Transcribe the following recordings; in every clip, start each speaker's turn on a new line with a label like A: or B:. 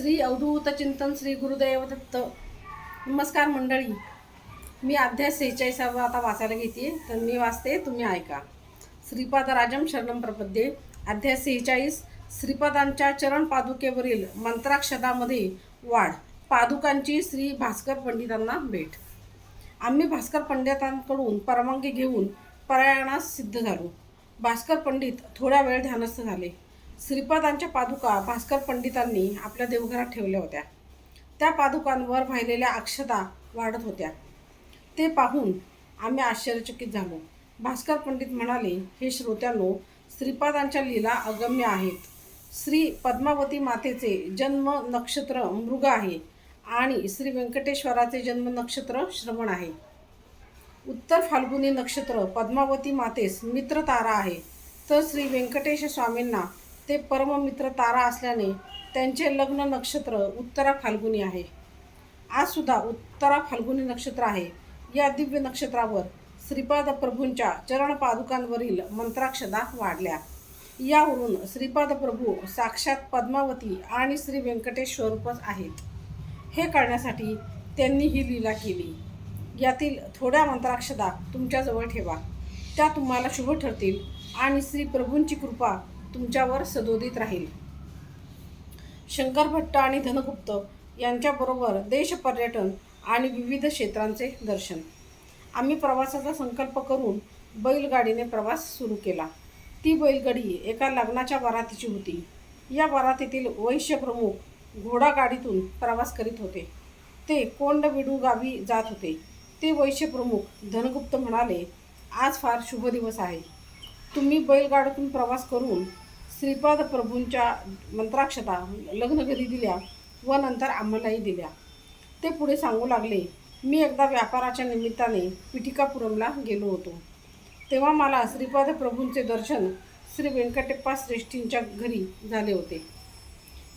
A: श्री अवधूत चिंतन श्री गुरुदैव दत्त. नमस्कार मंडळी. मी अध्याय सेहेचाळीसावा आता वाचायला घेते. तर मी वाचते तुम्ही ऐका. श्रीपाद राजम शरणम प्रपद्ये. अध्याय सेहेचाळीस. श्रीपादांच्या चरण पादुकेवरील मंत्राक्षदामध्ये वाढ. पादुकांची श्री भास्कर पंडितांना भेट. आम्ही भास्कर पंडितांकडून परवानगी घेऊन प्रयाणास सिद्ध झालो. भास्कर पंडित थोडा वेळ ध्यानस्थ झाले. श्रीपादांच्या पादुका भास्कर पंडितांनी आपल्या देवघरात ठेवल्या होत्या. त्या पादुकांवर वाहिलेल्या अक्षता वाढत होत्या. ते पाहून आम्ही आश्चर्यचकित झालो. भास्कर पंडित म्हणाले हे श्रोत्यांनो श्रीपादांच्या लीला अगम्य आहेत. श्री पद्मावती मातेचे जन्म नक्षत्र मृग आहे आणि श्री व्यंकटेश्वराचे जन्म नक्षत्र श्रवण आहे. उत्तर फाल्गुनी नक्षत्र पद्मावती मातेस मित्र तारा आहे. तर श्री व्यंकटेश स्वामींना ते परममित्र तारा असल्याने त्यांचे लग्न नक्षत्र उत्तरा फाल्गुनी आहे. आजसुद्धा उत्तरा फाल्गुनी नक्षत्र आहे. या दिव्य नक्षत्रावर श्रीपाद प्रभूंच्या चरण पादुकांवरील मंत्राक्षदा वाढल्या. यावरून श्रीपाद प्रभू साक्षात पद्मावती आणि श्री व्यंकटेश्वरूपच आहेत. हे कळण्यासाठी त्यांनी ही लीला केली. यातील थोड्या मंत्राक्षदा तुमच्याजवळ ठेवा. त्या तुम्हाला शुभ ठरतील आणि श्री प्रभूंची कृपा तुमच्यावर सदोदित राहील. शंकर भट्ट आणि धनगुप्त यांच्याबरोबर देश पर्यटन आणि विविध क्षेत्रांचे दर्शन. आम्ही प्रवासाचा संकल्प करून बैलगाडीने प्रवास सुरू केला. ती बैलगाडी एका लग्नाच्या वरातीची होती. या वरातीतील वैश्यप्रमुख घोडागाडीतून प्रवास करीत होते. ते कोंडविडू गावी जात होते. ते वैश्यप्रमुख धनगुप्त म्हणाले आज फार शुभ दिवस आहे. तुम्ही बैलगाडीतून प्रवास करून श्रीपाद प्रभूंच्या मंत्राक्षता लग्नघरी दिल्या व नंतर आम्हालाही दिल्या. ते पुढे सांगू लागले मी एकदा व्यापाराच्या निमित्ताने पिटिकापुरमला गेलो होतो. तेव्हा मला श्रीपाद प्रभूंचे दर्शन श्री व्यंकटेप्पा श्रेष्ठींच्या घरी झाले होते.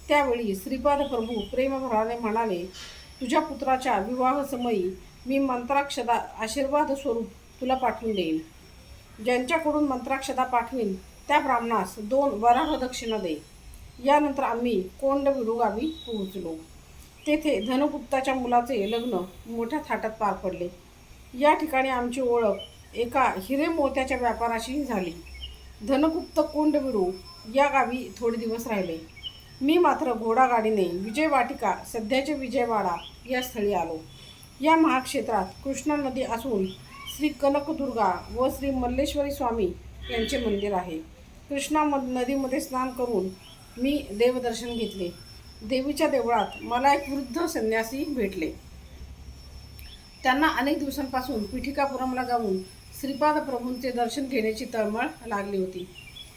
A: त्यावेळी श्रीपाद प्रभू प्रेमभराने म्हणाले तुझ्या पुत्राच्या विवाहसमयी मी मंत्राक्षदा आशीर्वाद स्वरूप तुला पाठवून देईन. ज्यांच्याकडून मंत्राक्षता पाठवीन त्या ब्राह्मणास दोन वराह दक्षिणा दे यानंतर आम्ही कोंड गावी पोहोचलो. तेथे धनगुप्ताच्या मुलाचे लग्न मोठ्या थाटात पार पडले. या ठिकाणी आमची ओळख एका हिरे मोत्याच्या व्यापाराशी झाली. धनगुप्त कोंडविडू या गावी थोडे दिवस राहिले. मी मात्र घोडागाडीने विजयवाटिका सध्याचे विजयवाडा या स्थळी आलो. या महाक्षेत्रात कृष्णा नदी असून श्री कनकदुर्गा व श्री मल्लेश्वरी स्वामी यांचे मंदिर आहे. कृष्णा म नदीमध्ये स्नान करून मी देवदर्शन घेतले. देवीच्या देवळात मला एक वृद्ध संन्यासी भेटले. त्यांना अनेक दिवसांपासून पिठिकापुरमला जाऊन श्रीपाद प्रभूंचे दर्शन घेण्याची तळमळ लागली होती.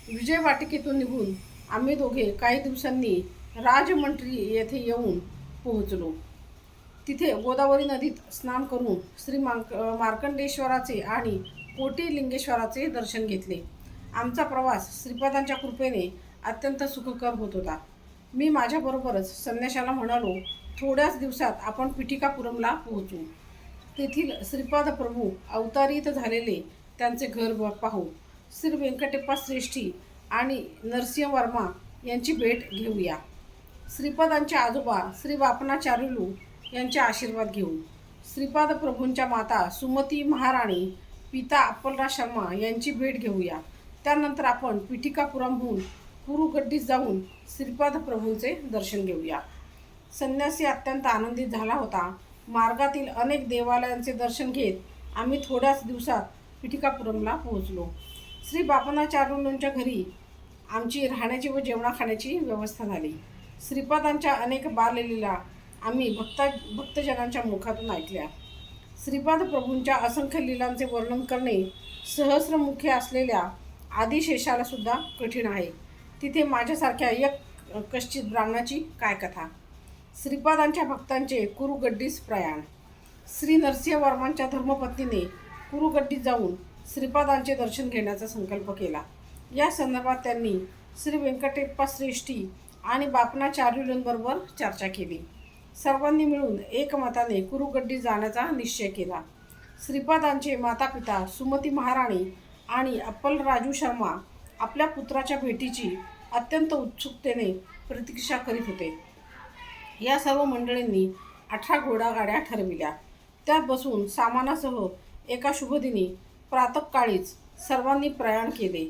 A: विजय वाटिकेतून निघून आम्ही दोघे काही दिवसांनी राजमंत्री येथे येऊन पोहोचलो. तिथे गोदावरी नदीत स्नान करून श्री मांक मार्कंडेश्वराचे आणि कोटी लिंगेश्वराचे दर्शन घेतले. आमचा प्रवास श्रीपादांच्या कृपेने अत्यंत सुखकर होत होता. मी माझ्याबरोबरच संन्याशाला म्हणालो थोड्याच दिवसात आपण पिठिकापुरमला पोहोचू. तेथील श्रीपाद प्रभू अवतारित झालेले त्यांचे घर ब- पाहू. श्री व्यंकटेप्पा श्रेष्ठी आणि नरसिंह वर्मा यांची भेट घेऊया. श्रीपादांचे आजोबा श्री बापनाचार्युलू यांचे आशीर्वाद घेऊन. श्रीपाद प्रभूंच्या माता सुमती महाराणी पिता अप्पलराज शर्मा यांची भेट घेऊया. त्यानंतर आपण पिठिकापुरमहून कुरुगड्डीत जाऊन श्रीपाद प्रभूंचे दर्शन घेऊया. संन्यासी अत्यंत आनंदित झाला होता. मार्गातील अनेक देवालयांचे दर्शन घेत आम्ही थोड्याच दिवसात पिठिकापुरमला पोहोचलो. श्री बापनाचार्युलूंच्या घरी आमची राहण्याची व जेवणा खाण्याची व्यवस्था झाली. श्रीपादांच्या अनेक बाललीला आम्ही भक्ता भक्तजनांच्या मुखातून ऐकल्या. श्रीपाद प्रभूंच्या असंख्य लीलांचे वर्णन करणे सहस्रमुखे असलेल्या आदिशेषाला सुद्धा कठीण आहे. तिथे माझ्यासारख्या एक कश्चित ब्राह्मणाची काय कथा? श्रीपादांच्या भक्तांचे कुरुगड्डीस प्रयाण. श्री नरसिंहवर्मांच्या धर्मपत्नीने कुरुगड्डीत जाऊन श्रीपादांचे दर्शन घेण्याचा संकल्प केला. या संदर्भात त्यांनी श्री व्यंकटेप्पा श्रेष्ठी आणि बापनाचार्युलंबरोबर चर्चा केली. सर्वांनी मिळून एकमताने कुरुगड्डी जाण्याचा निश्चय केला. श्रीपादांचे मातापिता सुमती महाराणी आणि अप्पल राजू शर्मा आपल्या पुत्राच्या भेटीची अत्यंत उत्सुकतेने प्रतीक्षा करीत होते. या सर्व मंडळींनी अठरा घोडागाड्या ठरविल्या. त्यात बसून सामानासह एका शुभदिनी प्रातकाळीच सर्वांनी प्रयाण केले.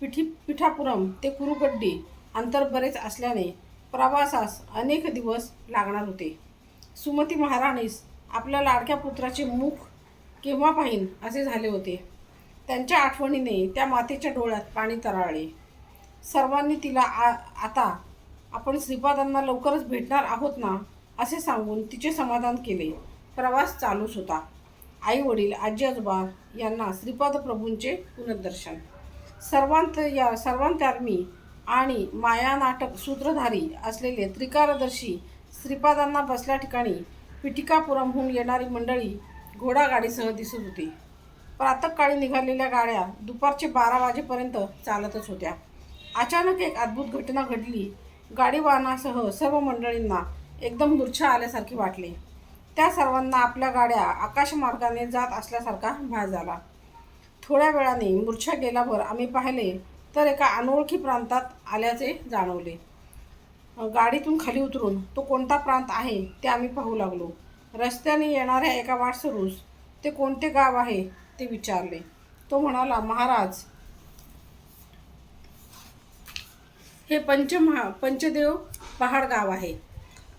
A: पिठी पिठापुरम ते कुरुगड्डी अंतर बरेच असल्याने प्रवासास अनेक दिवस लागणार होते. सुमती महाराणीस आपल्या लाडक्या पुत्राचे मुख केव्हा पाहीन असे झाले होते. त्यांच्या आठवणीने त्या मातेच्या डोळ्यात पाणी तराळले. सर्वांनी तिला आ आता आपण श्रीपादांना लवकरच भेटणार आहोत ना? असे सांगून तिचे समाधान केले. प्रवास चालूच होता. आई वडील आजी आजोबा यांना श्रीपाद प्रभूंचे पुनर्दर्शन. सर्वांत या सर्वांतर्मी आणि माया नाटक सूत्रधारी असलेले त्रिकारदर्शी श्रीपादांना बसल्या ठिकाणी पिटिकापुरमहून येणारी मंडळी घोडागाडीसह दिसत होती. प्रातःकाळी निघालेल्या गाड्या दुपारचे बारा वाजेपर्यंत चालतच होत्या. अचानक एक अद्भुत घटना घडली. गाडीवाहनासह सर्व मंडळींना एकदम मूर्छा आल्यासारखे वाटले. त्या सर्वांना आपल्या गाड्या आकाशमार्गाने जात असल्यासारखा भास झाला. थोड्या वेळाने मूर्छा गेल्यावर आम्ही पाहिले तर एका अनोळखी प्रांतात आल्याचे जाणवले. गाडीतून खाली उतरून तो कोणता प्रांत आहे ते आम्ही पाहू लागलो. रस्त्याने येणाऱ्या एका वाटसरूस ते कोणते गाव आहे ते विचारले. तो म्हणाला महाराज हे पंचमहा पंचदेव पहाड गाव आहे.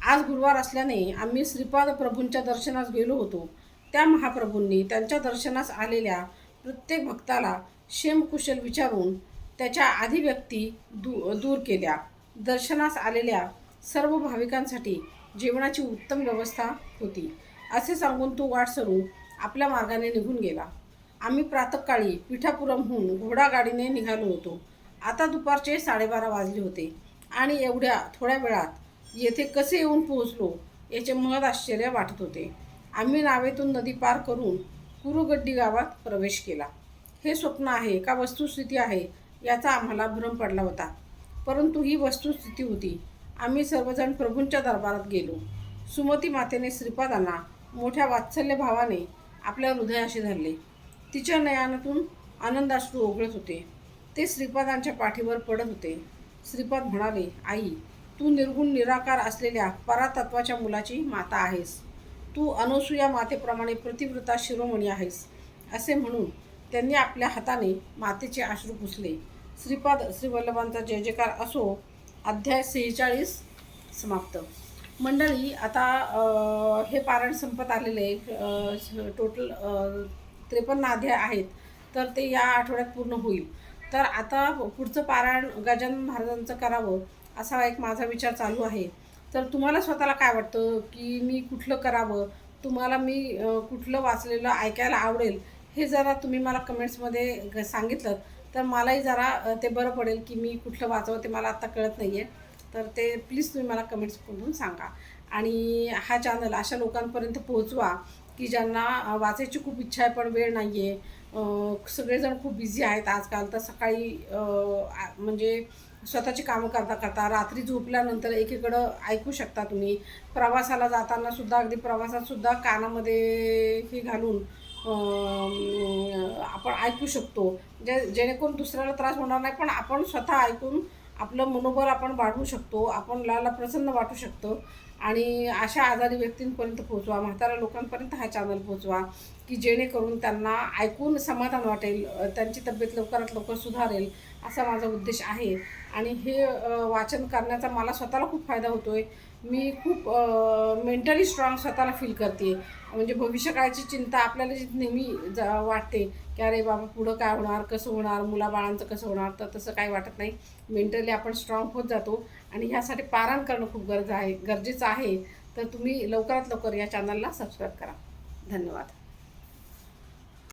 A: आज गुरुवार असल्याने आम्ही श्रीपाद प्रभूंच्या दर्शनास गेलो होतो. त्या महाप्रभूंनी त्यांच्या दर्शनास आलेल्या प्रत्येक भक्ताला क्षेमकुशल विचारून त्याच्या आधी व्यक्ती दू दूर केल्या. दर्शनास आलेल्या सर्व भाविकांसाठी जेवणाची उत्तम व्यवस्था होती. असे सांगून तो वाट सरून आपल्या मार्गाने निघून गेला. आम्ही प्रातःकाळी पिठापुरमहून घोडागाडीने निघालो होतो. आता दुपारचे साडेबारा वाजले होते आणि एवढ्या थोड्या वेळात येथे कसे येऊन पोहोचलो याचे महद आश्चर्य वाटत होते. आम्ही नावेतून नदी पार करून कुरुगड्डी गावात प्रवेश केला. हे स्वप्न आहे का? वस्तुस्थिती आहे याचा आम्हाला भ्रम पडला होता. परंतु ही वस्तुस्थिती होती. आम्ही सर्वजण प्रभूंच्या दरबारात गेलो. सुमती मातेने श्रीपादांना मोठ्या वात्सल्य भावाने आपल्या हृदयाशी धरले. तिच्या नयनातून आनंदाश्रू ओघळत होते. ते श्रीपादांच्या पाठीवर पडत होते. श्रीपाद म्हणाले आई तू निर्गुण निराकार असलेल्या परातत्वाच्या मुलाची माता आहेस. तू अनसुया मातेप्रमाणे प्रतिव्रता शिरोमणी आहेस. असे म्हणून त्यांनी आपल्या हाताने मातेचे अश्रू पुसले. श्रीपाद श्रीवल्लभांचा जय जयकार असो अध्याय सेहेचाळीस समाप्त. मंडळी आता हे पारायण संपत आलेले टोटल त्रेपन्न अध्याय आहेत. तर ते या आठवड्यात पूर्ण होईल. तर आता पुढचं पारायण गजानन महाराजांचं करावं असा एक माझा विचार चालू आहे. तर तुम्हाला स्वतःला काय वाटतं? की मी कुठलं करावं? तुम्हाला मी कुठलं वाचलेलं ऐकायला आवडेल? हे जरा तुम्ही मला कमेंट्समध्ये ग- सांगितलं तर मलाही जरा ते बरं पडेल की मी कुठलं वाचवं ते मला आत्ता कळत नाही आहे तर ते प्लीज तुम्ही मला कमेंट्स करून सांगा. आणि हा चॅनल अशा लोकांपर्यंत पोहोचवा की ज्यांना वाचायची खूप इच्छा आहे पण वेळ नाही आहे सगळेजण खूप बिझी आहेत आजकाल. तर सकाळी आ- म्हणजे स्वतःची कामं करता करता रात्री झोपल्यानंतर एकीकडं ऐकू शकता तुम्ही. प्रवासाला जाताना सुद्धा अगदी प्रवासात सुद्धा कानामध्ये हे घालून आपण ऐकू शकतो. जे जेणेकरून दुसऱ्याला त्रास होणार नाही पण आपण स्वतः ऐकून आपलं मनोबल आपण वाढवू शकतो. आपण लाला प्रसन्न वाटू शकतो. आणि अशा आजारी व्यक्तींपर्यंत पोहोचवा. म्हाताऱ्या लोकांपर्यंत हा चॅनल पोहोचवा की जेणेकरून त्यांना ऐकून समाधान वाटेल त्यांची तब्येत लवकरात लवकर सुधारेल असा माझा उद्देश आहे. आणि हे वाचन करण्याचा मला स्वतःला खूप फायदा होतो आहे मी खूप मेंटली स्ट्रॉंग स्वतःला फील करते. म्हणजे भविष्यकाळची चिंता आपल्याला जी नेहमी जा वाटते की अरे बाबा पुढं काय होणार कसं होणार मुलाबाळांचं कसं होणार तर तसं काही वाटत नाही. मेंटली आपण स्ट्रॉंग होत जातो आणि ह्यासाठी पारायण करणं खूप गरज आहे गरजेचं आहे. तर तुम्ही लवकरात लवकर या चॅनलला सबस्क्राईब करा. धन्यवाद.